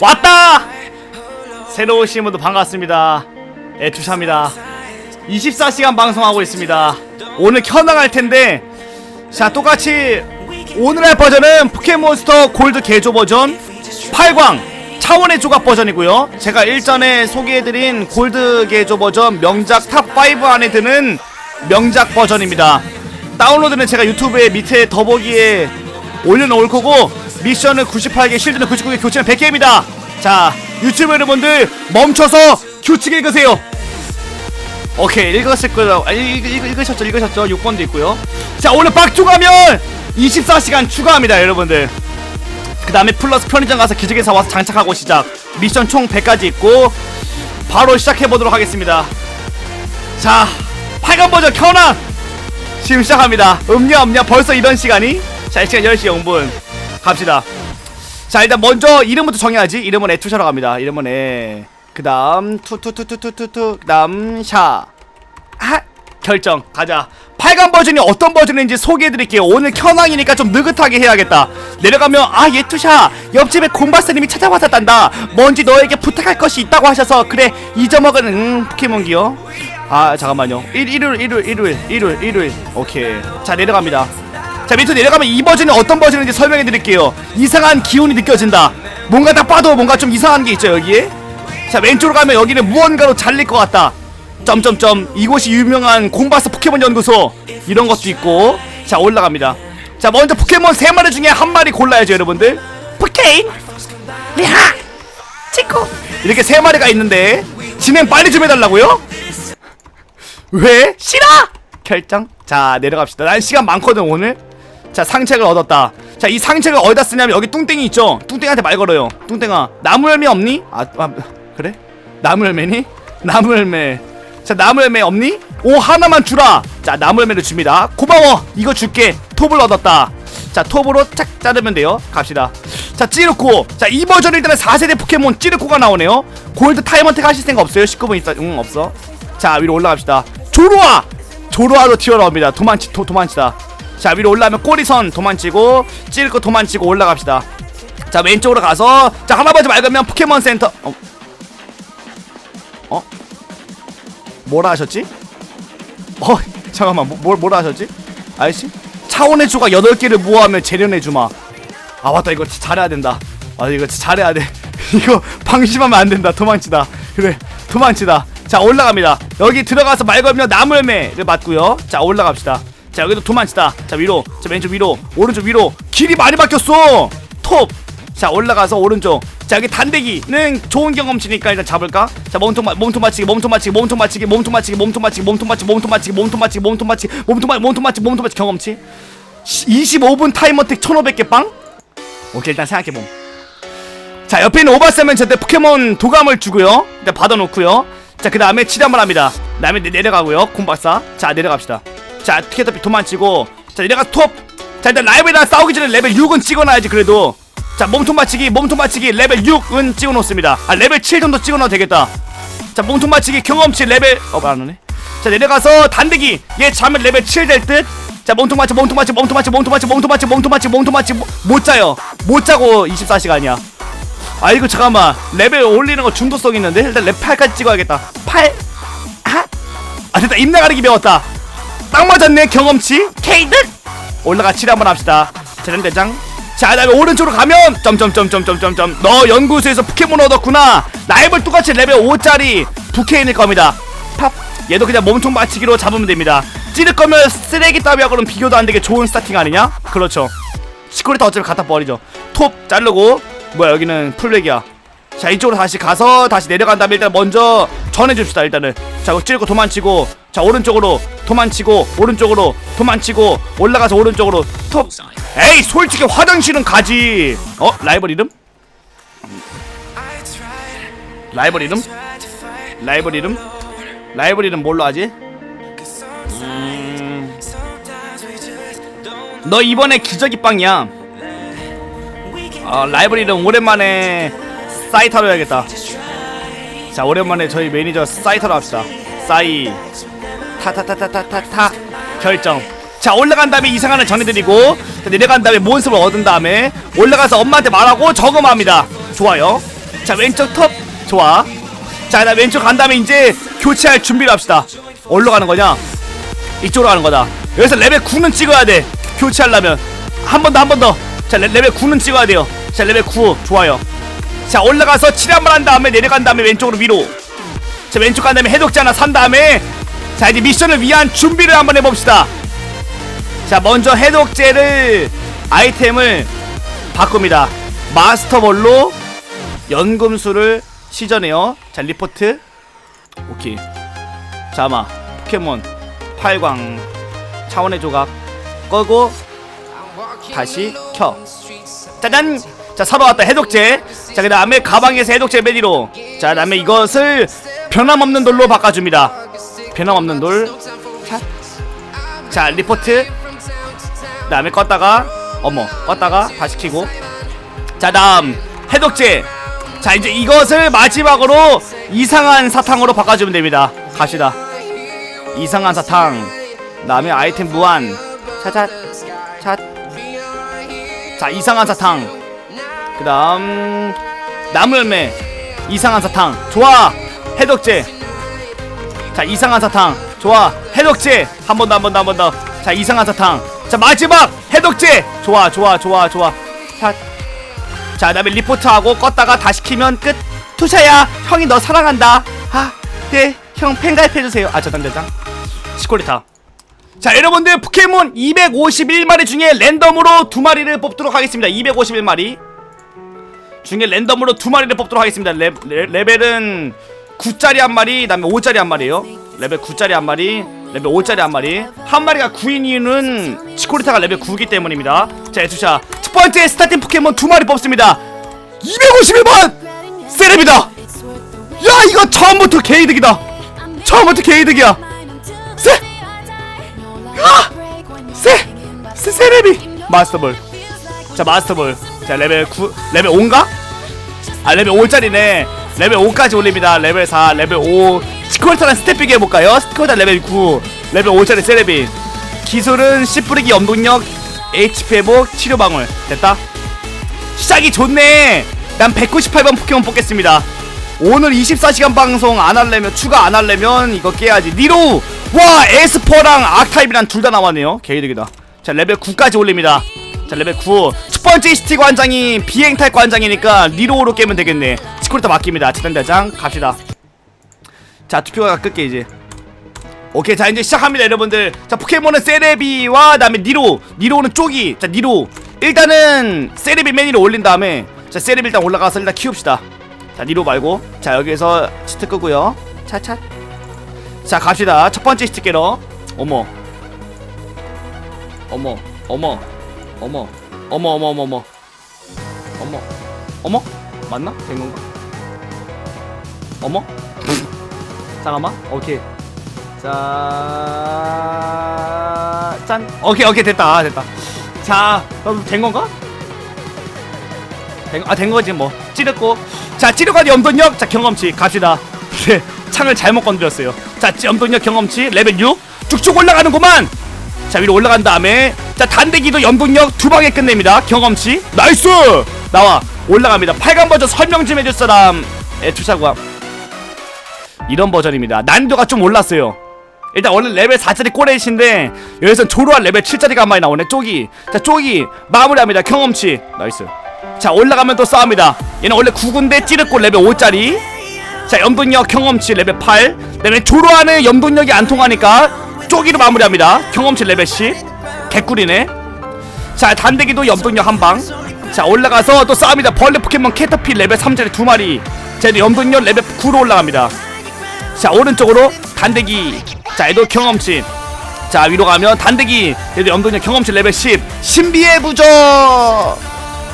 왔다! 새로 오신 분도 반갑습니다. 에투샤입니다. 24시간 방송하고 있습니다. 오늘 켜나갈 텐데, 자, 똑같이 오늘 할 버전은 포켓몬스터 골드 개조 버전 8광 차원의 조각 버전이고요. 제가 일전에 소개해드린 골드 개조 버전 명작 탑5 안에 드는 명작 버전입니다. 다운로드는 제가 유튜브에 밑에 더보기에 올려놓을 거고 미션은 98개, 실드는 99개, 교체는 100개입니다. 자, 유튜브 여러분들 멈춰서 규칙 읽으세요. 오케이, 읽었을 거라고. 아, 읽, 읽, 읽으셨죠, 읽으셨죠. 6번도 있고요. 자, 오늘 빡 추가면 24시간 추가합니다, 여러분들. 그 다음에 플러스 편의점 가서 기적에서 와서 장착하고 시작. 미션 총 100가지 있고 바로 시작해보도록 하겠습니다. 자, 8강 버전 켜놔! 지금 시작합니다. 음냐 음냐 벌써 이런 시간이? 자, 이 시간 10시 0분 갑시다. 자, 일단 먼저 이름부터 정해야지. 이름은 에투샤로 갑니다. 이름은 에. 그다음 투투투투투투투. 그다음 샤. 하 결정 가자. 8강 버전이 어떤 버전인지 소개해드릴게요. 오늘 켜낭이니까 좀 느긋하게 해야겠다. 내려가면 아 예투샤 옆집에 곰바스님이 찾아왔었단다. 뭔지 너에게 부탁할 것이 있다고 하셔서 그래 잊어먹은 음 포켓몬기요. 아 잠깐만요. 일, 일요일 일요일 일요일 일요일 일요일 오케이. 자 내려갑니다. 자 밑으로 내려가면 이 버전이 어떤 버전인지 설명해 드릴게요. 이상한 기운이 느껴진다. 뭔가 딱 봐도 뭔가 좀 이상한 게 있죠 여기에? 자 왼쪽으로 가면 여기는 무언가로 잘릴 것 같다. 점점점. 이곳이 유명한 곰바스 포켓몬 연구소. 이런 것도 있고. 자 올라갑니다. 자 먼저 포켓몬 세 마리 중에 한 마리 골라야죠 여러분들. 포케인 리하! 치코! 이렇게 세 마리가 있는데 진행 빨리 좀 해달라고요? 왜? 싫어! 결정. 자 내려갑시다. 난 시간 많거든 오늘 자 상책을 얻었다. 자 이 상책을 어디다 쓰냐면 여기 뚱땡이 있죠? 뚱땡이한테 말 걸어요. 뚱땡아 나무 열매 없니? 아, 아 그래? 나무 열매니? 나무 열매. 자 나무 열매 없니? 오 하나만 주라. 자 나무 열매를 줍니다. 고마워. 이거 줄게. 톱을 얻었다. 자 톱으로 착 자르면 돼요. 갑시다. 자 찌르코. 자 이 버전 일단은 4세대 포켓몬 찌르코가 나오네요. 골드 타이머텍 하실 생각 없어요? 19분 있어. 응 없어. 자 위로 올라갑시다. 조로아! 조로아로 튀어나옵니다. 도망치 도, 도망치다 자 위로 올라가면 꼬리선 도망치고 찌르코 도망치고 올라갑시다. 자 왼쪽으로 가서 자 할아버지 맑으면 포켓몬 센터. 어? 어? 뭐라 하셨지? 어 잠깐만 뭐, 뭘 뭐라 하셨지? 아저씨? 차원의 조각 8개를 모아하면 재련해주마. 아 맞다. 이거 잘해야 된다. 아 이거 잘해야 돼. 이거 방심하면 안 된다. 도망치다. 그래 도망치다. 자 올라갑니다. 여기 들어가서 말 걸면 나물매를 맞고요. 자 올라갑시다 자 여기도 도망치다 자 위로 자 왼쪽 위로 오른쪽 위로 길이 많이 바뀌었어 톱 자 올라가서 오른쪽 자 여기 단대기는 좋은 경험치니까 일단 잡을까 자 몸통 맞 몸통 맞히기 몸통 맞히기 몸통 맞히기 몸통 맞히기 몸통 맞히기 몸통 맞히기 몸통 맞히기 몸통 맞히기 몸통 맞히기 몸통 맞히기 몸통 맞히기 몸통 맞히기 경험치 25분 타이머택 1500개 빵 오케이 일단 생각해봄 자 옆에 있는 오바세면 저때 포켓몬 도감을 주고요 일단 받아놓고요 자 그 다음에 치료 한번 합니다 그 다음에 내- 내려가고요 콤바사 자 내려갑시다 자 티켓터피 도망치고. 자 내려가 톱자 일단 라이브에다 싸우기 전에 레벨 6은 찍어놔야지 그래도. 자 몸통 맞히기 몸통 맞히기 레벨 6은 찍어놓습니다. 아 레벨 7 정도 찍어놔도 되겠다. 자 몸통 맞히기 경험치 레벨 어말 안 하네. 자 내려가서 단대기. 얘 자면 레벨 7 될 듯. 자 몸통 맞히 몸통 맞히 몸통 맞히 몸통 맞히 몸통 맞히 몸통 맞히 몸통 맞히 못- 못 자요. 못 자고 24시간이야. 아 이거 잠깐만. 레벨 올리는 거 중독성 있는데? 일단 레벨 8까지 찍어야겠다. 8 아, 아 됐다. 입 나가리기 배웠다 딱 맞았네 경험치. 케이드 올라가 칠해 한번 합시다. 짜장짜장. 자 그다음에 오른쪽으로 가면 점점점점점점점. 너 연구소에서 포켓몬 얻었구나. 라이벌 똑같이 레벨 5짜리 부케인일 겁니다. 팝. 얘도 그냥 몸통 맞히기로 잡으면 됩니다. 찌를 거면 쓰레기 따위하고는 비교도 안 되게 좋은 스타팅 아니냐? 그렇죠. 시코리타 어차피 갖다 버리죠. 톱 자르고 뭐야 여기는 풀렉이야 자 이쪽으로 다시 가서 다시 내려간 다음에 일단 먼저 전해줍시다 일단은. 자 찌르고 도망치고 자 오른쪽으로 도망치고 오른쪽으로 도망치고 올라가서 오른쪽으로 톱 에이 솔직히 화장실은 가지. 어 라이벌 이름? 라이벌 이름? 라이벌 이름? 라이벌 이름 뭘로 하지? 음... 너 이번에 기저귀 빵이야. 어, 라이벌 이름 오랜만에 사이타로 해야겠다. 자 오랜만에 저희 매니저 사이타로 합시다. 사이 타타타타타타타. 결정. 자 올라간 다음에 이상한을 전해드리고 자, 내려간 다음에 모습을 얻은 다음에 올라가서 엄마한테 말하고 저금합니다. 좋아요. 자 왼쪽 톱. 좋아. 자 나 왼쪽 간 다음에 이제 교체할 준비를 합시다. 어디로 가는 거냐? 이쪽으로 가는 거다. 여기서 레벨 9는 찍어야 돼. 교체하려면. 한 번 더 한 번더자 레벨 9는 찍어야 돼요. 자 레벨 9 좋아요 자 올라가서 칠한번한 다음에 내려간 다음에 왼쪽으로 위로. 자 왼쪽 간 다음에 해독제 하나 산 다음에 자 이제 미션을 위한 준비를 한번 해봅시다. 자 먼저 해독제를 아이템을 바꿉니다. 마스터볼로 연금술을 시전해요. 자 리포트. 오케이. 자마 포켓몬 팔광 차원의 조각 끄고 다시 켜. 짜잔 자 사러 왔다 해독제. 자 그 다음에 가방에서 해독제 메디로. 자 다음에 이것을 변함없는 돌로 바꿔줍니다. 변함없는 돌자 자 리포트. 그 다음에 껐다가 어머 껐다가 다시 켜고. 자 다음 해독제. 자 이제 이것을 마지막으로 이상한 사탕으로 바꿔주면 됩니다. 갑시다. 이상한 사탕. 다음에 아이템 무한. 차차 차. 자 이상한 사탕 그 다음 나물매 이상한 사탕 좋아 해독제 자 이상한 사탕 좋아 해독제 한 번 더 한 번 더 한 번 더. 자 이상한 사탕. 자 마지막 해독제 좋아 좋아 좋아 좋아. 자, 자 그다음에 리포트하고 껐다가 다시 키면 끝. 투샤야 형이 너 사랑한다. 아네형 팬가입해주세요. 아 저장 저장. 시콜리타. 자 여러분들 포켓몬 251마리 중에 랜덤으로 두 마리를 뽑도록 하겠습니다. 251마리 중에 랜덤으로 두 마리를 뽑도록 하겠습니다. 레, 레, 레벨은 9짜리 한 마리 그 다음에 5짜리 한 마리에요. 레벨 9짜리 한 마리 레벨 5짜리 한 마리. 한 마리가 9인 이유는 치코리타가 레벨 9이기 때문입니다. 자 에투샤. 첫 번째 스타팅 포켓몬 두 마리 뽑습니다. 251번! 세레비다! 야 이거 처음부터 개이득이다. 처음부터 개이득이야. 세! 아! 세! 세, 세레비! 마스터볼. 자 마스터볼 자 레벨 9 레벨 5인가? 아 레벨 5짜리네. 레벨 5까지 올립니다. 레벨 4 레벨 5 스콜타랑 스텝 비교 해볼까요? 스콜타 레벨 9 레벨 5짜리 세레비. 기술은 씨 뿌리기 염동력 HP 회복 치료 방울. 됐다? 시작이 좋네. 난 198번 포켓몬 뽑겠습니다. 오늘 24시간 방송 안 하려면 추가 안 하려면 이거 깨야지. 니로! 와 에스퍼랑 아카이브랑 둘 다 나왔네요. 개이득이다. 자 레벨 9까지 올립니다 자 레벨 9 첫 번째 시티 관장이 비행탈 관장이니까 니로우로 깨면 되겠네. 치코리타 맡깁니다. 지단대장 갑시다. 자 투표가 끌게 이제. 오케이 자 이제 시작합니다 여러분들. 자 포켓몬은 세레비와 그다음에 니로. 니로는 쪼기. 자 니로. 일단은 세레비 매니로 올린 다음에 자 세레비 일단 올라가서 일단 키웁시다. 자 니로 말고. 자 여기서 치트 끄고요. 차차. 자 갑시다. 첫 번째 시트 깨러. 어머. 어머. 어머 어머. 어머 어머 어머 어머. 어머. 어머? 맞나? 된 건가? 어머? 잠깐만. 오케이. 자 짠. 오케이 오케이. 됐다. 됐다. 자 그럼 된 건가? 된, 아, 된 거지 뭐. 찌르고. 자 찌르고 염동력. 자 경험치. 갑시다. 네, 창을 잘못 건드렸어요. 자 염동력 경험치. 레벨 6 쭉쭉 올라가는구만. 자 위로 올라간 다음에 자 단대기도 연동력 두 방에 끝냅니다. 경험치. 나이스! 나와 올라갑니다. 8강 버전 설명 좀 해줄 사람 애투사과 이런 버전입니다. 난이도가 좀 올랐어요. 일단 원래 레벨 4짜리 꼬레이신데 여기서 조로한 레벨 7짜리가 한 마리 나오네. 쪼기. 자 쪼기. 마무리합니다. 경험치. 나이스. 자 올라가면 또 싸웁니다. 얘는 원래 9군데 찌르고 레벨 5짜리. 자 염동력 경험치 레벨 8 그다음에 조로하는 염동력이 안 통하니까 쪼기로 마무리합니다. 경험치 레벨 10 개꿀이네. 자 단대기도 염동력 한방 자 올라가서 또 싸웁니다. 벌레 포켓몬 캐터피 레벨 3짜리 두 마리. 자 이제 염동력 레벨 9로 올라갑니다. 자 오른쪽으로 단대기. 자 얘도 경험치. 자 위로 가면 단대기. 얘도 염동력 경험치 레벨 10 신비의 부적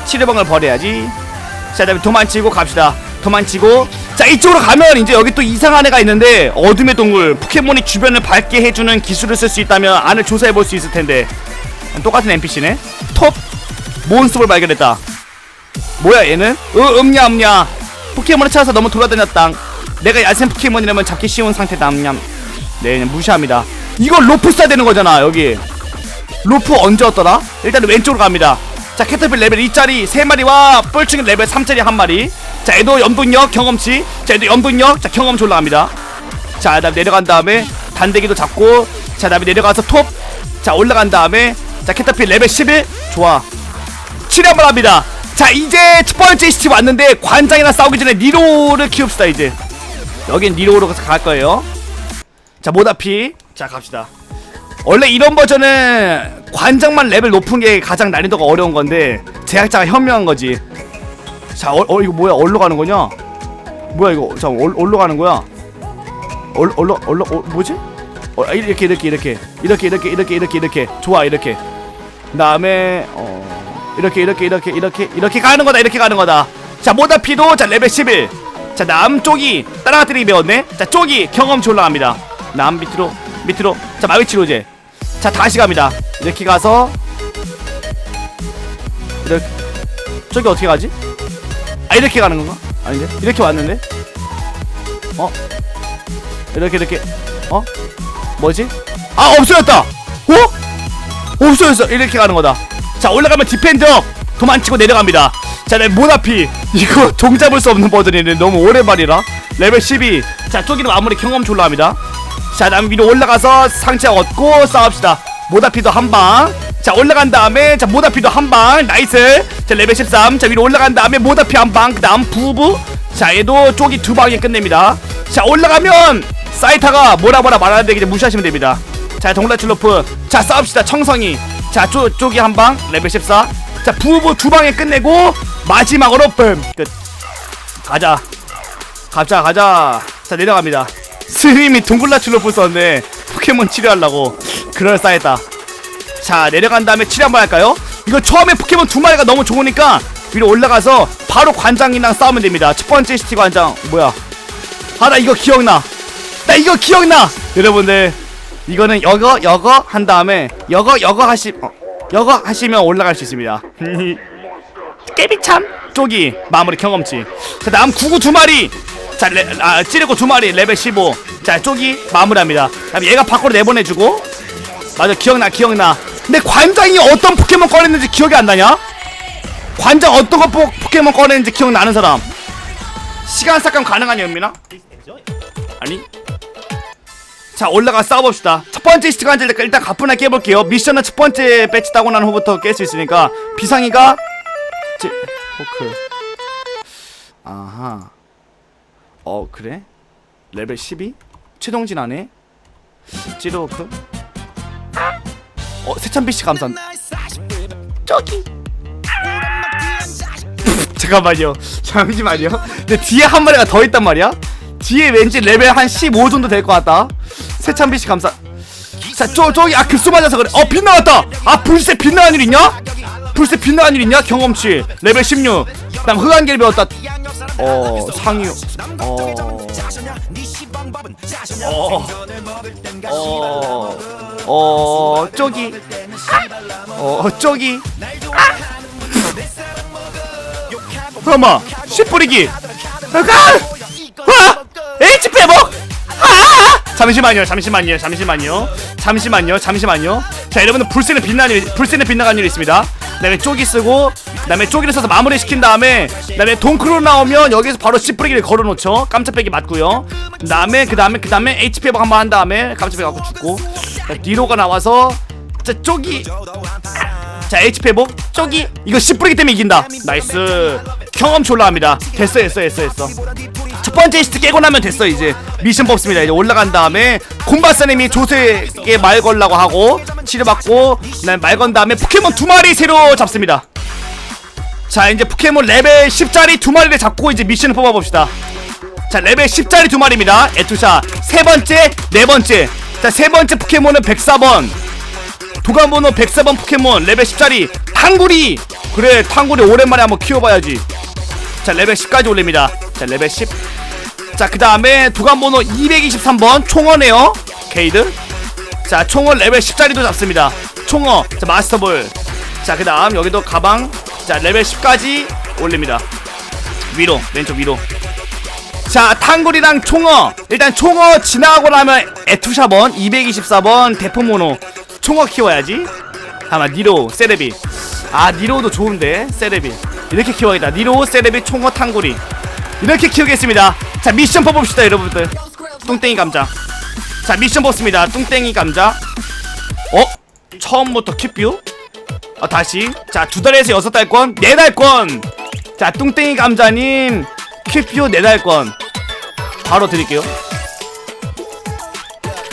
치료방을 버려야지. 자 다음에 도망치고 갑시다. 도망치고 자 이쪽으로 가면 이제 여기 또 이상한 애가 있는데 어둠의 동굴 포켓몬이 주변을 밝게 해주는 기술을 쓸 수 있다면 안을 조사해 볼 수 있을 텐데. 똑같은 NPC네. 톱! 몬스터를 발견했다. 뭐야 얘는? 으 음냐 음냐. 포켓몬을 찾아서 너무 돌아다녔다. 내가 야생 포켓몬이라면 잡기 쉬운 상태다 음냠. 네 무시합니다. 이거 로프 써야 되는 거잖아 여기. 로프 언제 얻더라? 일단은 왼쪽으로 갑니다. 자 캐터필 레벨 2짜리 3마리와 뻘충이 레벨 3짜리 1마리 자 얘도 염동력 경험치. 자 얘도 염동력 자 경험치 올라갑니다. 자 다음 내려간 다음에 단대기도 잡고 자 다음에 내려가서 톱. 자 올라간 다음에 자 캐터필 레벨 11 좋아. 치료 한번 합니다. 자 이제 첫 번째 시티 왔는데 관장이랑 싸우기 전에 니로를 키웁시다 이제. 여긴 니로로 갈 거예요. 자 모다피 자 갑시다. 원래 이런 버전은 관장만 레벨 높은 게 가장 난이도가 어려운 건데 제작자가 현명한 거지 자, 어, 어 이거 뭐야? 어디로 가는 거냐? 뭐야 이거? 자, 어, 어디로 가는 거야? 얼, 얼로, 얼로, 어, 뭐지? 어, 이렇게, 이렇게, 이렇게, 이렇게, 이렇게, 이렇게, 이렇게, 이렇게, 좋아, 이렇게. 그다음에 어, 이렇게, 이렇게, 이렇게, 이렇게, 이렇게 가는 거다, 이렇게 가는 거다. 자, 모다피도 자 레벨 11. 자, 남쪽이 따라가들이 배웠네. 자, 쪽이 경험치 올라갑니다. 남 밑으로, 밑으로. 자, 마위치로제. 자, 다시 갑니다. 이렇게 가서 이렇게. 저기 어떻게 가지? 아 이렇게 가는 건가? 아닌데? 이렇게 왔는데? 어? 이렇게 이렇게 어? 뭐지? 아 없어졌다! 어? 없어졌어 이렇게 가는 거다 자 올라가면 디펜더 도망치고 내려갑니다 자 내 모나피 이거 종잡을 수 없는 버전이네 너무 오랜만이라 레벨 12자 저기로 아무리 경험치 올라갑니다 자 다음 위로 올라가서 상체 얻고 싸웁시다 모다피도 한방 자 올라간 다음에 자 모다피도 한 방. 나이스. 자 레벨 13자 위로 올라간 다음에 모다피 한방. 그 다음 부부. 자 얘도 쪽이 두 방에 끝냅니다. 자 올라가면 사이타가 뭐라 뭐라 말하는데 이제 무시하시면 됩니다. 자 동라 칠로프. 자 싸웁시다 청성이. 자 쪼, 쪽이 한방. 레벨 14자 부부 두 방에 끝내고 마지막으로 뿜끝. 가자. 가자 가자. 자 내려갑니다. 스님이 동글라출로프 썼네. 포켓몬 치료하려고. 그럴싸했다 자 내려간 다음에 치료 한번 할까요? 이거 처음에 포켓몬 두 마리가 너무 좋으니까 위로 올라가서 바로 관장이랑 싸우면 됩니다. 첫 번째 시티 관장 뭐야? 아 나 이거 기억나. 나 이거 기억나! 여러분들 이거는 여거 여거 한 다음에 여거 여거 하시 어, 여거 하시면 올라갈 수 있습니다. 깨비참! 쪽이 마무리 경험치. 자 다음 구구 두 마리. 자 레, 아, 찌르고 두 마리 레벨 15자 쪽이 마무리합니다. 다음 얘가 밖으로 내보내주고. 맞아 기억나 기억나 근데 관장이 어떤 포켓몬 꺼냈는지 기억이 안 나냐? 관장 어떤 거 포, 포켓몬 꺼냈는지 기억나는 사람. 시간 삭감 가능하니 은민아? 아니? 자 올라가 싸워봅시다. 첫 번째 관절 일단 가뿐하게 깨볼게요. 미션은 첫 번째 배치 따고 난 후부터 깰 수 있으니까. 비상이가 찌 호크. 아하. 어 그래? 레벨 12? 최동진 안에? 찌르호크 어 세찬비 씨 감사합니다 저기. 잠깐만요. 잠시만요. 근데 뒤에 한 마리가 더 있단 말이야? 뒤에 왠지 레벨 한 15 정도 될 것 같다. 세찬비 씨 감사 자 저, 저기 아 급수 맞아서 그래. 어 빗나갔다! 아 불새 빗나간 일 있냐? 불새 빗나간 일 있냐? 경험치. 레벨 16 그다음 흑안개를 배웠다. 어 상유 어. 어, 어, 어, 저기, 어, 저기, 잠깐만, 씨 뿌리기, 가, 와, HP 회복, 아, 잠시만요, 잠시만요, 잠시만요, 잠시만요, 잠시만요. 자, 여러분들 불새는 빛나는 일, 불새는 빗나간 일이 있습니다. 그다음에 쪼기 쓰고, 그다음에 쪼기를 써서 마무리 시킨 다음에, 그다음에 동크로 나오면 여기서 바로 씨 뿌리기를 걸어놓죠. 깜짝배기 맞고요. 그다음에 그다음에 그다음에 HP 회복 한번 한 다음에 깜짝배기 갖고 죽고, 자, 뒤로가 나와서, 자 쪼기. 자 HP 회복. 저기 이거 씨 뿌리기 때문에 이긴다. 나이스. 경험치 올라갑니다. 됐어 됐어 됐어 됐어. 첫 번째 히스트 깨고 나면 됐어 이제. 미션 뽑습니다. 이제 올라간 다음에 콤바사님이 조세에 말 걸라고 하고 치료받고 말 건 다음에 포켓몬 두 마리 새로 잡습니다. 자 이제 포켓몬 레벨 10짜리 두 마리를 잡고 이제 미션을 뽑아봅시다. 자 레벨 10짜리 두 마리입니다. 에투샤 세 번째 네 번째 자 세 번째 포켓몬은 104번. 도감번호 104번 포켓몬. 레벨 10짜리 탕구리. 그래 탕구리 오랜만에 한번 키워봐야지. 자 레벨 10까지 올립니다. 자 레벨 10 자 그 다음에 도감번호 223번 총어네요. 게이드. 자 총어 레벨 10짜리도 잡습니다. 총어. 자 마스터볼. 자 그 다음 여기도 가방. 자 레벨 10까지 올립니다. 위로 왼쪽 위로 자 탕구리랑 총어. 일단 총어 지나가고 나면 에투샤번 224번 대포모노. 총어 키워야지. 아마 니로 세레비. 아 니로도 좋은데 세레비. 이렇게 키워야겠다. 니로 세레비 총어 탕구리. 이렇게 키우겠습니다. 자 미션 뽑읍시다 여러분들. 뚱땡이 감자. 자 미션 뽑습니다. 뚱땡이 감자. 어? 처음부터 큐뷰? 어 다시. 자 두 달에서 여섯 달권 네 달권. 자 뚱땡이 감자님 큐뷰 네 달권 바로 드릴게요.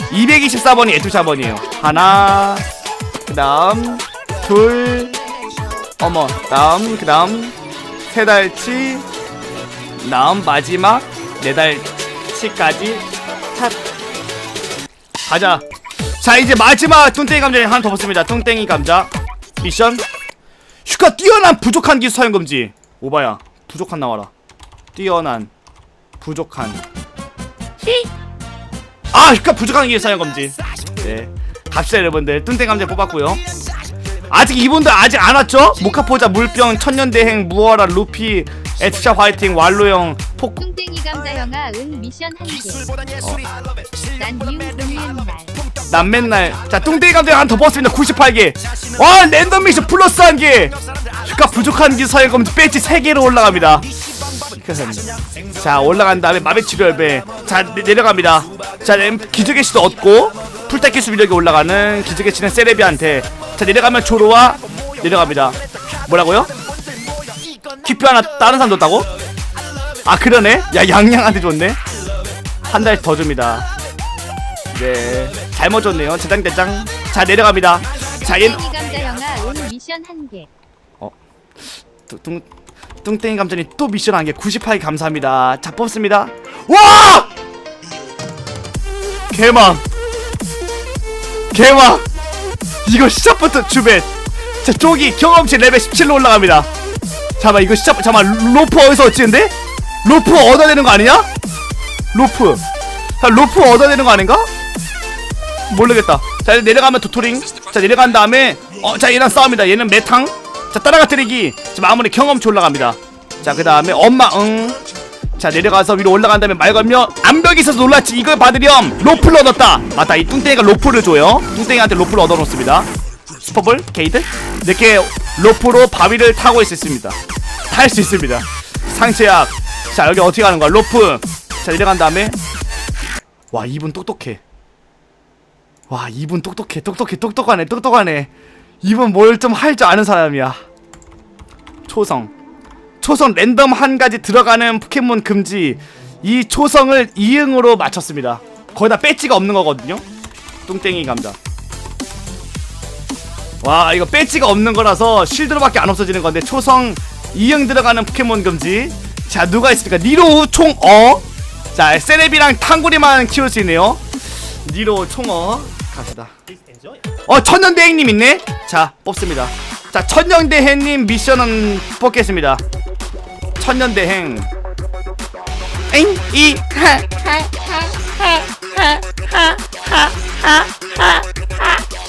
224번이 에투샤번이에요. 하나 그 다음 둘 어머 다음 그 다음 세 달치 다음 마지막 네 달치까지 탓 가자. 자 이제 마지막 뚱땡이 감자 하나 더 붙습니다. 뚱땡이 감자. 미션. 휴가 뛰어난 부족한 기술 사용 금지. 오바야 부족한 나와라 뛰어난 부족한 아 휴가 부족한 기술 사용 금지 네. 갑시다 여러분들. 뚱땡이 감자 뽑았고요. 아직 이분들 아직 안 왔죠? 모카포자 물병 천년대행 무어라 루피 에트샤 화이팅 완로형 폭 감자 형아 응 미션 한 개. 난 이후 롱맨 날. 난 맨날 자 뚱땡이 감자 하나 더 뽑았습니다. 98개 와 랜덤 미션 플러스 한개 휴가 부족한 사용 금지 배지 3개로 올라갑니다. 자 올라간 다음에 마비 치료열배. 자 내, 내려갑니다. 자 램- 기적의 씨도 얻고 풀타기 수비력이 올라가는 기적의 씨는 세레비한테. 자 내려가면 조로와 내려갑니다. 뭐라고요? 키표 하나 다른 사람 줬다고? 아 그러네? 야 양양한테 줬네? 한 달 더 줍니다. 네 잘못 줬네요. 대장대장. 자 내려갑니다. 자 얘는 뚱땡이 감자 형아 응 미션 한개. 뚱, 뚱땡이 감전이 또 미션 한 개. 98개 감사합니다. 자 뽑습니다. 와! 개망. 개망. 이거 시작부터 주bet 자 쪽이 경험치 레벨 17로 올라갑니다. 잠깐만 이거 시작 잠깐만 로프 어디서 얻지는데 로프 얻어야 되는 거 아니냐? 로프. 자 로프 얻어야 되는 거 아닌가? 모르겠다. 자 이제 내려가면 도토링. 자 내려간 다음에 어자 얘랑 싸웁니다. 얘는 메탕. 자 따라가 때리기. 자 마무리 경험치 올라갑니다. 자 그 다음에 엄마 응자 내려가서 위로 올라간 다음에 말 걸면 암벽이 있어서 놀랐지. 이걸 받으렴. 로프를 얻었다. 맞다. 이 뚱땡이가 로프를 줘요. 뚱땡이한테 로프를 얻어놓습니다. 스퍼블 게이드? 이렇게 로프로 바위를 타고 있습니다. 탈 수 있습니다. 상체약 자 여기 어떻게 가는 거야? 로프. 자 내려간 다음에. 와 이분 똑똑해. 와 이분 똑똑해. 똑똑해 똑똑하네 똑똑하네. 이분 뭘 좀 할 줄 아는 사람이야. 초성. 초성 랜덤 한 가지 들어가는 포켓몬 금지. 이 초성을 이응으로 맞췄습니다. 거기다 배지가 없는 거거든요? 뚱땡이 감자. 와 이거 배지가 없는 거라서 실드로밖에 안 없어지는 건데 초성 이응 들어가는 포켓몬 금지 자 누가 있습니까? 니로 총어? 자 세레비랑 탕구리만 키울 수 있네요. 니로 총어? 갑시다. 어 천년대행님 있네? 자 뽑습니다. 자 천년대행님 미션은 뽑겠습니다. 천년대행. 엥이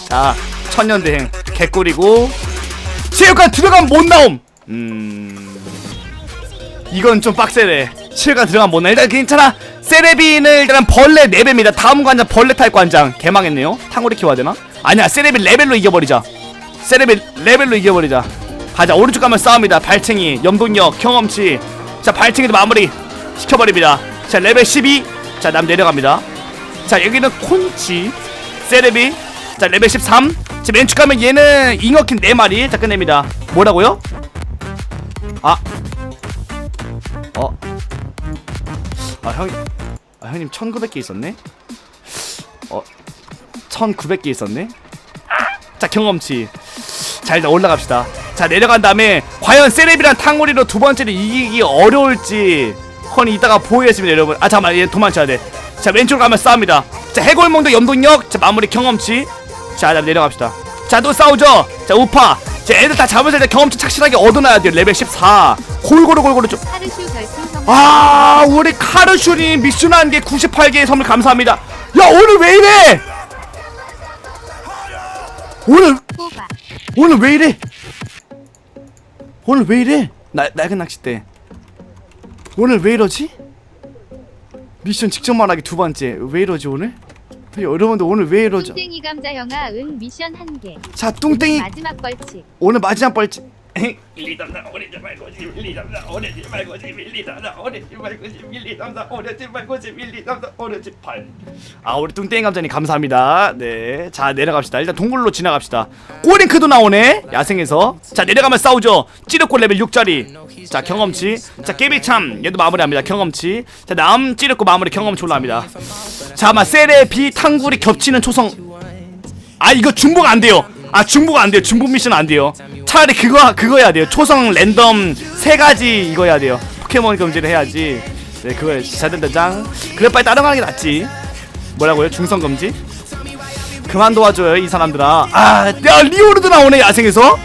자 천년대행. 개꿀이고. 체육관 들어가면 못 나옴. 음 이건 좀 빡세네 체육관 들어가면 못 나. 일단 괜찮아. 세레비는 일단 벌레 4배입니다. 다음 관장 벌레 탈 관장 개망했네요. 탕후리 키워야 되나? 아니야 세레비 레벨로 이겨버리자. 세레비 레벨로 이겨버리자. 가자 오른쪽 가면 싸웁니다. 발챙이, 염동력, 경험치. 자 발챙이도 마무리 시켜버립니다. 자 레벨 12. 자 남 내려갑니다. 자 여기는 콘치, 세레비. 자 레벨 13. 자 왼쪽 가면 얘는 잉어킨 4마리. 자 끝냅니다. 뭐라고요? 아 어? 아 형이 아 형님 1900개 있었네? 어 1900개 있었네? 자 경험치. 자 올라갑시다. 자 내려간 다음에 과연 세레비랑 탕후리로 두 번째를 이기기 어려울지 허니 이따가 보여겠습니다 여러분. 아 잠깐만 얘 도망쳐야 돼자 왼쪽으로 가면 싸웁니다. 자 해골몽도 염동력. 자 마무리 경험치. 자 내려갑시다. 자 또 싸우죠? 자 우파 자 애들 다 잡으실 때 경험치 착실하게 얻어놔야 돼요. 레벨 14 골고루 골고루 좀. 아 우리 카르슈니 미션 한개 98개의 선물 감사합니다. 야 오늘 왜 이래? 오늘 오늘 왜 이래? 오늘 왜 이래? 나, 낡은 낚싯대. 오늘 왜 이러지? 미션 직접 말하기 두 번째. 왜 이러지 오늘 여러분들 오늘 왜 이러죠? 뚱땡이 감자 형아 응 미션 한 개. 자 뚱땡이 마지막 벌칙. 오늘 마지막 벌칙 밀리담 나 오렌지 말고 지 밀리담 나 오렌지 말고 지 밀리담 나 오렌지 말고 지 밀리담 나 오렌지 말고 지 밀리담 나 오렌지 팔. 아 우리 뚱땡이 감자님 감사합니다. 네, 자 내려갑시다. 일단 동굴로 지나갑시다. 꼬링크도 나오네. 야생에서. 자 내려가면 싸우죠. 찌르꼬 레벨 6짜리. 자 경험치. 자 깨비참 얘도 마무리합니다. 경험치. 자 다음 찌르꼬 마무리 경험치 올라갑니다. 자마 세레 비 탕굴이 겹치는 초성. 아 이거 중복 안 돼요. 아 중복 안 돼요. 중복 미션 안 돼요. 차라리 그거 그거 해야 돼요. 초성 랜덤 세 가지 이거 해야 돼요. 포켓몬 금지를 해야지. 네 그거 잘 된다 짱. 그래 빨리 하는 게 낫지. 뭐라고요? 중성 금지? 그만 도와줘요 이 사람들아. 아, 야 리오르도 나오네 야생에서.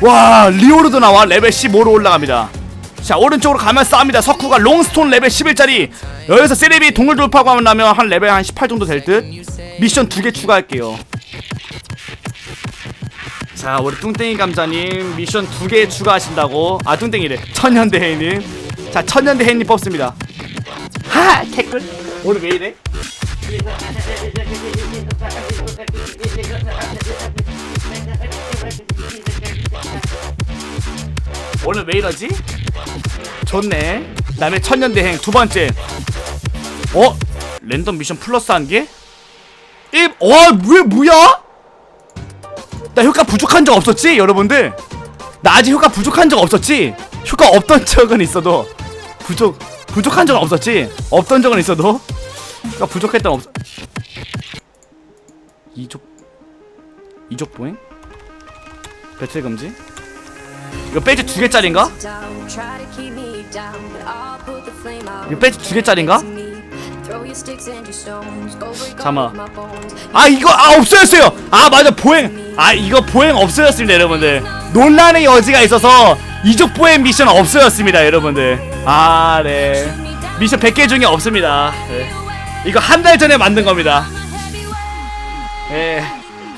와 리오르도 나와 레벨 15로 올라갑니다. 자 오른쪽으로 가면 싸웁니다. 석구가 롱스톤 레벨 11짜리. 여기서 세레비 동물 돌파하고 나면 한 레벨 한 18 정도 될 듯. 미션 두 개 추가할게요. 자 우리 뚱땡이 감자님 미션 두 개 추가하신다고. 아 뚱땡이래. 천년대해님. 자 천년대해님 뽑습니다. 하 개꿀. 오늘 왜 이래? 오늘 왜 이러지? 좋네. 그다음에 천년대행 두 번째. 어? 랜덤 미션 플러스 한 개? 입와왜 뭐야 나 효과 부족한 적 없었지 여러분들? 나 아직 효과 부족한 적 없었지? 효과 없던 적은 있어도 부족 부족한 적은 없었지? 없던 적은 있어도 효과 부족했던 없 이족 이족 보행? 배틀 금지? 이거 배지 두 개짜린가? 이거 배지 두 개짜린가? 잠깐만. 아 이거 아 없어졌어요. 아 맞아. 보행 아 이거 보행 없어졌습니다 여러분들. 논란의 여지가 있어서 이족 보행 미션 없어졌습니다 여러분들. 아 네. 미션 100개 중에 없습니다. 네. 이거 한 달 전에 만든 겁니다. 예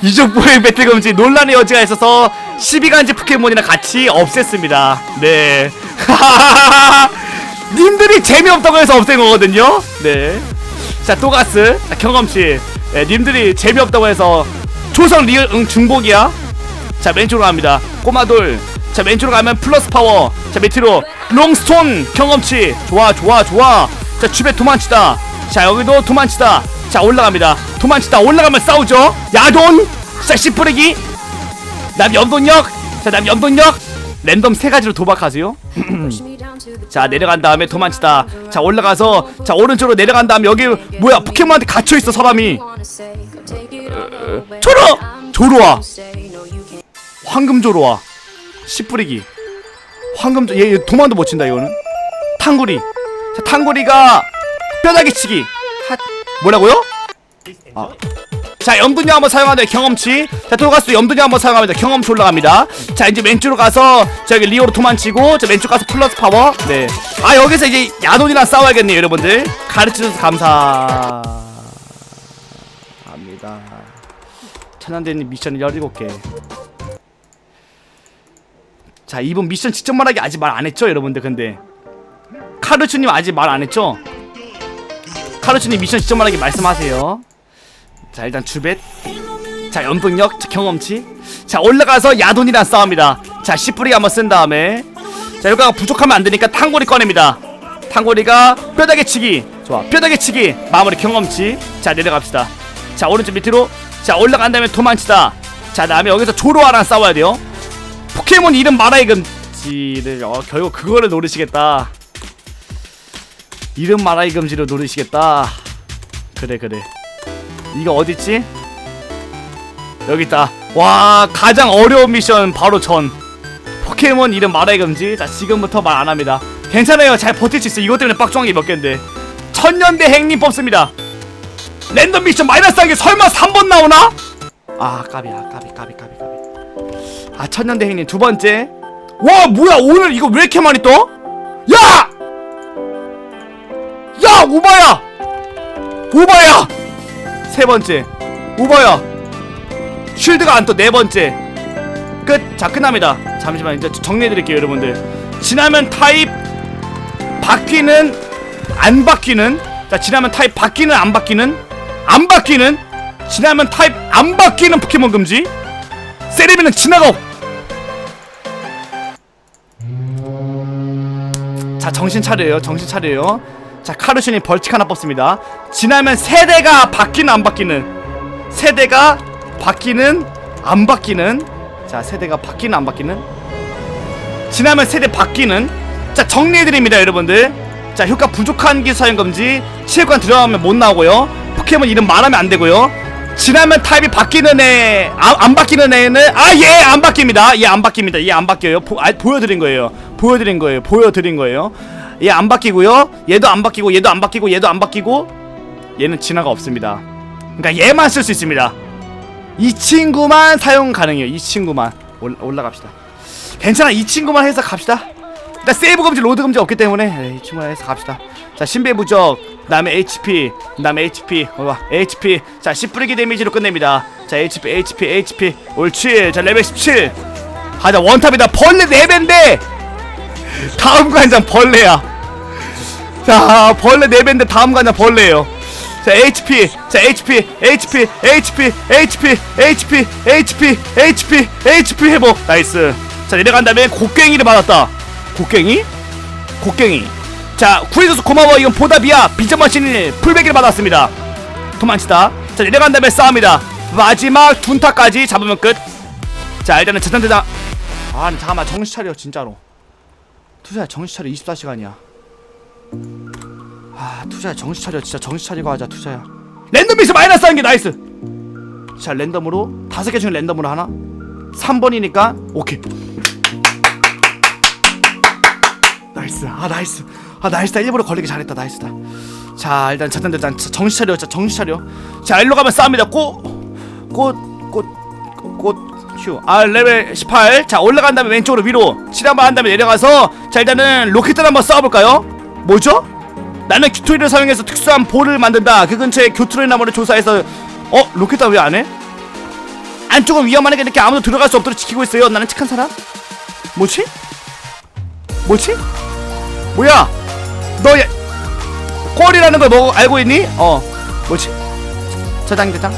이족 보행 배틀 금지 논란의 여지가 있어서 12간지 포켓몬이랑 같이 없앴습니다. 네 님들이 재미없다고 해서 없앤 거거든요? 네. 자 또가스. 자, 경험치. 예, 님들이 재미없다고 해서 초성 리얼 응 중복이야? 자 왼쪽으로 갑니다. 꼬마돌. 자 왼쪽으로 가면 플러스 파워. 자 밑으로 롱스톤 경험치. 좋아 좋아 좋아. 자 주변 도망치다. 자 여기도 도망치다. 자 올라갑니다. 도망치다. 올라가면 싸우죠? 야돈! 자 씨뿌리기. 남 염동력. 자남 염동력. 랜덤 세 가지로 도박하세요 자 내려간 다음에 도망치다. 자 올라가서 자 오른쪽으로 내려간 다음에 여기 뭐야? 포켓몬한테 갇혀있어 사람이. 조로! 조로와. 황금 조로와. 씨 뿌리기. 황금 조... 얘, 얘 도망도 못 친다 이거는. 탕구리. 자 탕구리가 뼈다귀 치기. 핫. 뭐라고요? 아. 자 염분약 한번 사용하는데 경험치. 자 돌가스 염분약 한번 사용합니다 경험치 올라갑니다. 자 이제 왼쪽으로 가서 저기 리오로 도망치고 자 왼쪽 가서 플러스 파워. 네아 여기서 이제 야돈이랑 싸워야겠네요 여러분들. 가르쳐줘서 감사합니다. 천안대님 미션 17개. 자 이분 미션 직접 말하기 아직 말 안했죠 여러분들? 근데. 카르추님 아직 말 안했죠? 카르추님 미션 직접 말하기 말씀하세요 자 일단 주벳. 자 연동력 자, 경험치. 자 올라가서 야돈이랑 싸웁니다. 자 씨뿌리 한번 쓴 다음에. 자 효과가 부족하면 안되니까 탕고리 꺼냅니다. 탕고리가 뼈다귀 치기. 좋아. 뼈다귀 치기. 마무리 경험치. 자 내려갑시다. 자 오른쪽 밑으로. 자 올라간 다음에 도망치다. 자 다음에 여기서 조로아랑 싸워야 돼요. 포켓몬 이름 말아야 금지를 어 결국 그거를 노리시겠다. 이름 금지를 노리시겠다. 그래 그래 이거 어딨지? 여기 있다. 와 가장 어려운 미션 바로 전 포켓몬 이름 말하기 금지. 자 지금부터 말 안 합니다. 괜찮아요. 잘 버틸 수 있어. 이것 때문에 빡종한 게 몇 개인데. 천년대 행님 뽑습니다. 랜덤 미션 마이너스 한게 설마 3번 나오나? 아 까비야 까비 까비 까비 까비. 아 천년대 행님 두 번째. 와 뭐야 오늘 이거 왜 이렇게 많이 떠? 야! 야 오바야! 오바야! 세 번째. 우버야 쉴드가 안 떠 네 번째. 끝! 자 끝납니다. 잠시만 이제 정리해드릴게요 여러분들. 지나면 타입 바뀌는 안 바뀌는. 자 지나면 타입 바뀌는 안 바뀌는. 안 바뀌는. 지나면 타입 안 바뀌는 포켓몬 금지. 세리비는 지나가. 자 정신 차려요. 정신 차려요. 자 카르신이 벌칙 하나 뽑습니다 지나면 세대가 바뀌는 안 바뀌는 세대가 바뀌는 안 바뀌는 자 세대가 바뀌는 안 바뀌는 지나면 세대 바뀌는 자 정리해드립니다 여러분들 자 효과 부족한 기 사용 금지 체육관 들어가면 못 나오고요 포켓몬 이름 말하면 안 되고요 지나면 타입이 바뀌는 애, 아, 안 바뀌는 애는 아얘안 바뀝니다. 얘안 바뀝니다. 얘안 바뀌어요. 보, 아, 보여드린 거예요. 보여드린 거예요. 보여드린 거예요. 얘 안 바뀌고요. 얘도 안 바뀌고 얘도 안 바뀌고 얘도 안 바뀌고 얘는 진화가 없습니다. 그러니까 얘만 쓸 수 있습니다. 이 친구만 사용 가능해요. 이 친구만 올, 올라갑시다. 괜찮아. 이 친구만 해서 갑시다. 일단 세이브 금지, 로드 금지 없기 때문에 이 친구만 해서 갑시다. 자 신배 부적, 그다음에 HP, 그다음에 HP, 봐봐 HP. 자씨 뿌리기 데미지로 끝냅니다. 자 HP, HP, HP. 옳지. 자 레벨 17. 가자 원탑이다. 벌레 4배인데 다음 관장 벌레야. 자 벌레 4배인데 다음 관장 벌레예요. 자 HP, 자 HP, HP, HP, HP, HP, HP, HP, HP 회복. 나이스. 자 내려간 다음에 곡괭이를 받았다. 곡괭이? 곡괭이. 자 구해줘서 고마워. 이건 보답이야. 비전머신 풀베기를 받았습니다. 도망치다. 자 내려간 다음에 싸웁니다. 마지막 둔타까지 잡으면 끝. 자 일단은 재산대장. 아 잠깐만 정신 차려 진짜로. 투자야 정신 차려 24시간이야. 아 투자야 정신 차려 진짜 정신 차리고 하자 투자야. 랜덤 미스 마이너스 한 개 나이스. 자 랜덤으로 다섯 개 중에 랜덤으로 하나. 3번이니까 오케이. 나이스 아 나이스 아 나이스다 일부러 걸리기 잘했다 나이스다 자 일단 자탄 대장 정신 차려 자 정신 차려 자 일로 가면 싸웁니다 꽃 꽃 꽃 꽃 휴 아 레벨 18 자 올라간 다음에 왼쪽으로 위로 치료한번 한 다음에 내려가서 자 일단은 로켓을 한번 쏴볼까요 뭐죠 나는 규토리를 사용해서 특수한 볼을 만든다 그 근처에 교토리 나무를 조사해서 어 로켓다 왜 안 해? 안쪽은 위험하니까 이렇게 아무도 들어갈 수 없도록 지키고 있어요 나는 착한 사람 뭐지? 뭐지? 뭐야? 너 야, 꼴이라는 걸 뭐 알고 있니? 어 뭐지? 저장 대장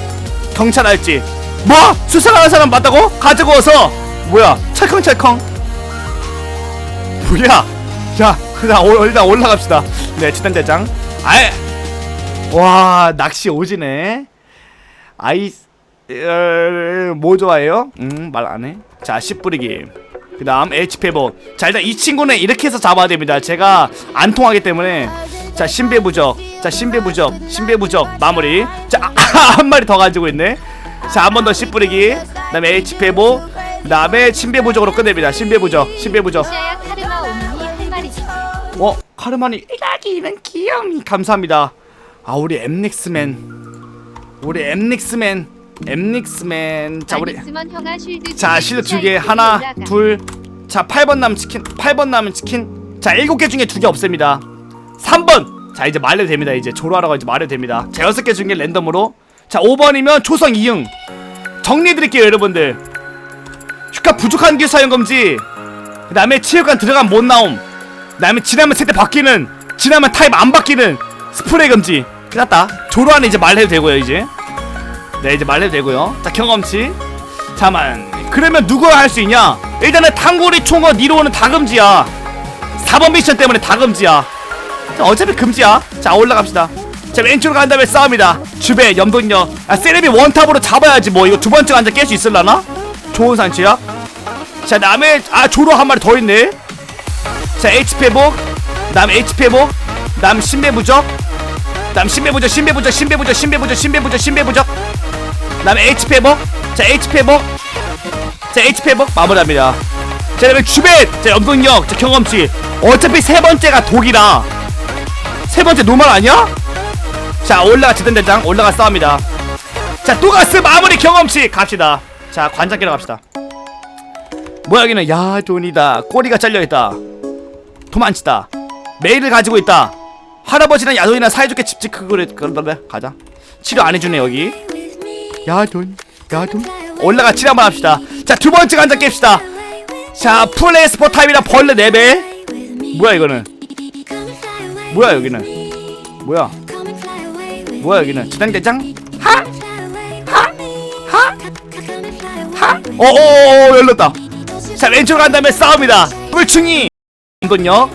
경찰 알지? 뭐? 수상하는 사람 맞다고? 가지고 와서 뭐야? 찰컹찰컹 뭐야? 자 일단, 올- 일단 올라갑시다. 네 지단 대장. 아이 와 낚시 오지네. 아이 어, 뭐 좋아해요? 음 말 안 해? 자 씨 뿌리기. 그 다음 회복 자 일단 이 친구는 이렇게 해서 잡아야 됩니다. 제가 안 통하기 때문에. 자 신배부적. 자 신배부적. 신배부적. 마무리. 자 한 마리 더 가지고 있네 자 한 번 더 씨 뿌리기. 그 다음에 회복 그 다음에 신배부적으로 끝냅니다. 신배부적 신배부적. 시아야 카르마 오미니 할 말이 있어. 어 카르마니 이라기는 귀염이 감사합니다. 아 우리 엠닉스맨. 우리 엠닉스맨. 엠닉스맨. 자 우리 아닉스먼 형아 쉴드 자 실드 두 개. 하나 둘 자 8번 남은 치킨 8번 남은 치킨. 자 7개 중에 두 개 없습니다. 3번. 자 이제 말해도 됩니다. 이제 조로하라고 이제 말해도 됩니다. 자 6개 중에 랜덤으로 자 5번이면 초성 이응. 정리해드릴게요 여러분들. 휴가 부족한 기 사용 금지. 그 다음에 체육관 들어가면 못 나옴. 그 다음에 지나면 세대 바뀌는 지나면 타입 안 바뀌는 스프레이 금지. 끝났다. 조로하는 이제 말해도 되고요 이제. 네 이제 말해도 되고요. 자 경험치 잠만 그러면 누가 할 수 있냐? 일단은 탕고리 총어 니로는 다 금지야. 4번 미션 때문에 다 금지야. 자, 어차피 금지야. 자 올라갑시다 자 왼쪽으로 간 다음에 싸웁니다. 주배 염동력 아 세레비 원탑으로 잡아야지 뭐. 이거 두 번째 관자 깰 수 있을라나? 좋은 산치야. 자 다음에 아 조로 한 마리 더 있네. 자 HP 회복. 다음 HP 회복. 다음 신배 부적. 다음 신배 부적 신배 부적 신배 부적 신배 부적 신배 부적 신배 부적. 다음에 HP 회복. 자 HP 회복. 자 HP 회복 마무리합니다. 자 그다음에 주배 자 염동력 자 경험치. 어차피 세 번째가 독이라 세 번째 노말 아니야? 자 올라가 지든대장 올라가 싸웁니다. 자 또가스 마무리 경험치 갑시다. 자 관장 깨러 갑시다. 뭐야 여기는? 야 돈이다. 꼬리가 잘려있다. 도망치다. 메일을 가지고 있다. 할아버지랑 야돈이랑 사이좋게 집집 그거를 그런다 가자. 치료 안 해주네 여기. 야돈 야돈 올라가 치료 한번 합시다. 자 두 번째 관장 깹시다. 자 풀에스포 타입이라 벌레 4배. 뭐야 이거는? 뭐야 여기는? 뭐야 뭐야 여기는? 지당대장? 하? 하? 하? 어어어 열렸다. 자 왼쪽으로 간 다음에 싸웁니다. 뿔충이. 이건요